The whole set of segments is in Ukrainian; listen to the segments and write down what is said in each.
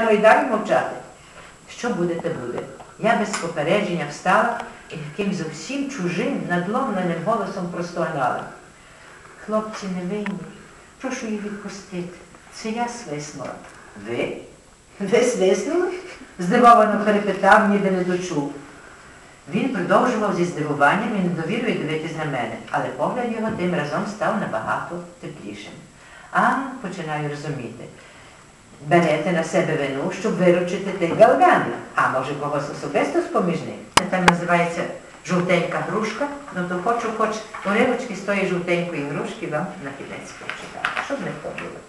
Ну і далі мовчати. Що буде, те буде. Я без попередження встала і яким зовсім чужим, надломленим голосом простогнала. Хлопці не винні, прошу їх відпустити. Це я свиснула. Ви? Ви свиснули? Здивовано перепитав, ніде не дочув. Він продовжував зі здивуванням і недовірою дивитись на мене, але погляд його тим разом став набагато теплішим. А, починаю розуміти. Берете на себе вину, щоб виручити тих галганів. А може когось особисто з-поміж них? Там називається жовтенька грушка. Ну то хочу хоч уривочки з тої жовтенької грушки вам на кінець прочитати, щоб не втомлювати.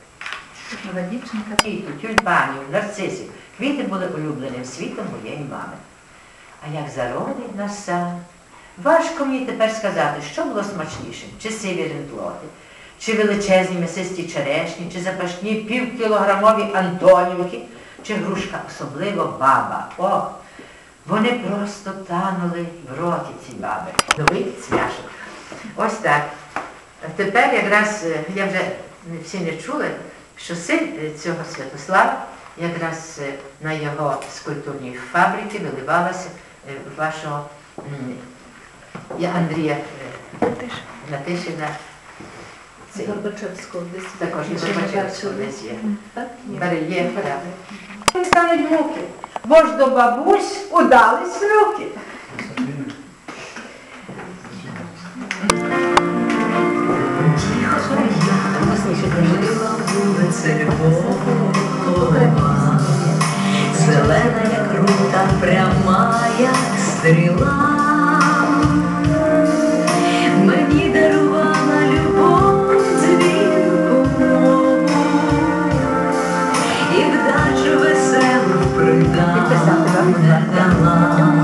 Нова дівчинка. Квіту, тюльпанів, нарцисів. Квіти були улюбленим світом моєї мами. А як зародить нас сам? Важко мені тепер сказати, що було смачнішим, чи сиві рентлоти, чи величезні м'ясисті черешні, чи запашні півкілограмові антонівки, чи грушка, особливо баба. О, вони просто танули в роті ці баби. Новий цвяшок. Ось так. Тепер якраз е, я вже всі не чули, що син е, цього Святослава якраз е, на його скульптурній фабриці виливалася е, вашого Андрія е, Натишина. Цей, Горбачевського десь. Також і Горбачевського десь є. Так? Ні. Барельєф, так. Не стануть муки, бо ж до бабусь удались руки. Жила вулиця Львова, і вдачу веселу придав не дала.